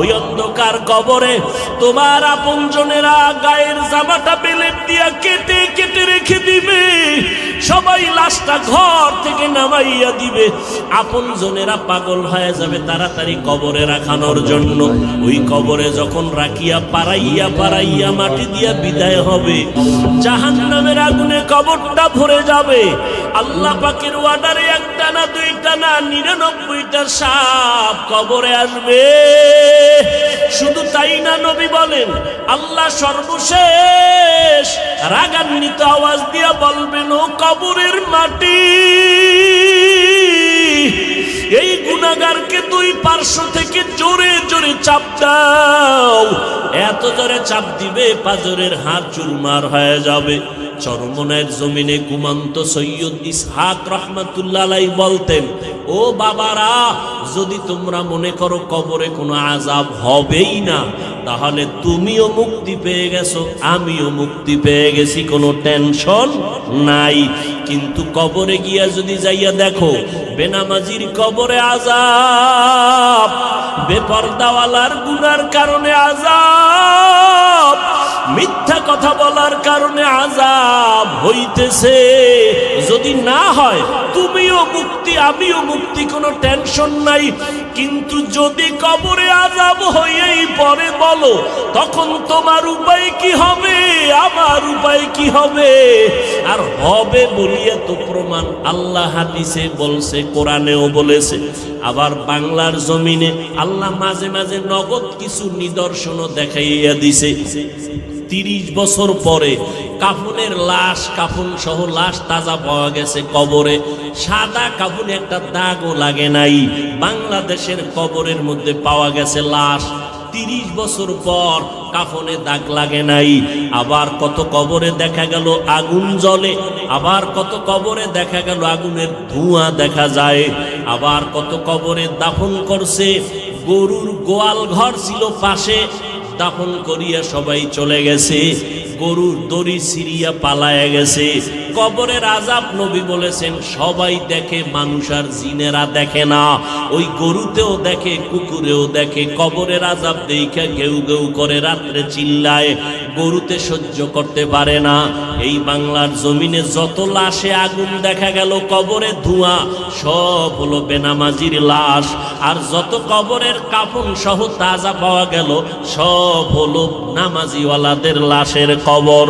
ওই অন্ধকার কবরে তোমার আপন জনেরা গায়ের জামাটা বেলেট দিয়া কেটে কেটে রেখে দিবে। সবাই লাশটা ঘর থেকে নামাইয়া দিবে। আপন জনেরা পাগল হয়ে যাবে তাড়াতাড়ি কবরে রাখানোর জন্য। ওই কবরে যখন রাখিয়া পারাইয়া পারাইয়া মাটি দিয়া বিদায় হবে জাহান নামের আগুনে কবরটা ভরে যাবে। আল্লাহ পাকের ওয়াদারে একটা না দুইটা না নিরানব্বইটা সাপ কবরে আসবে। শুধু তাই না নবী বলেন, আল্লাহ সর্বশেষ রাগান্বিত আওয়াজ দিয়া বলবেন, ও কবরের মাটি চাপ দাও। এত জোরে চাপ দিবে, পাজরের হাত চুরমার হয়ে যাবে। চরমনের জমিনে ঘুমন্ত সৈয়দ ইসহাক রহমতুল্লাহ বলতেন, ও বাবারা, যদি তোমরা মনে করো কবরে কোনো আজাব হবেই না, তাহলে তুমিও মুক্তি পেয়ে গেছো, আমিও মুক্তি পেয়ে গেছি, কোনো টেনশন নাই। কিন্তু কবরে গিয়া যদি যাইয়া দেখো, বেনামাজির কবরে আজাব বেপর্দাওয়ালার গুনার কারণে আজাব মিথ্যা কথা বলার কারণে আজাব হইতেছে। যদি না হয়, তুমিও মুক্তি, আমিও মুক্তি, কোনো টেনশন নাই। কিন্তু যদি কবরে আজাব হইয়েই পরে বলো, তখন তোমার উপায় কি হবে আমার উপায় কি হবে? আর হবে বলিয়া তো প্রমাণ আল্লাহ হাদিসে বলছে, কোরআনেও বলেছে। আবার বাংলার জমিনে আল্লাহ মাঝে মাঝে নগদ কিছু নিদর্শনও দেখাইয়া দিছে। তিরিশ বছর পরে কাফনের লাশ, কাফন সহ লাশ তাজা পাওয়া গেছে কবরে। সাদা কাফনে একটা দাগও লাগে নাই। বাংলাদেশের কবরের মধ্যে পাওয়া গেছে লাশ। তিরিশ বছর পর কাফনে দাগ লাগে নাই। আবার কত কবরে দেখা গেল আগুন জ্বলে। আবার কত কবরে দেখা গেল আগুনের ধোঁয়া দেখা যায়। আবার কত কবরে দাফন করছে, গরুর গোয়াল ঘর ছিল পাশে। দাফন করিয়া সবাই চলে গেছে, গরুর দড়ি সিরিয়া পালায়া গেছে। কবরের আজাব নবী বলেছেন, সবাই দেখে, মানুষ আর জিনেরা দেখে না। ওই গরুতেও দেখে, কুকুরেও দেখে, কবরের আজাব দেখে কেউ কেউ করে রাত্রে চিল্লায়, গরুতে সহ্য করতে পারে না। এই বাংলার জমিনে যত লাশে আগুন দেখা গেল, কবরে ধোঁয়া, সব হলো বেনামাজির লাশ। আর যত কবরের কাফন সহ তাজা পাওয়া গেল, সব হলো নামাজিওয়ালাদের লাশের কবর।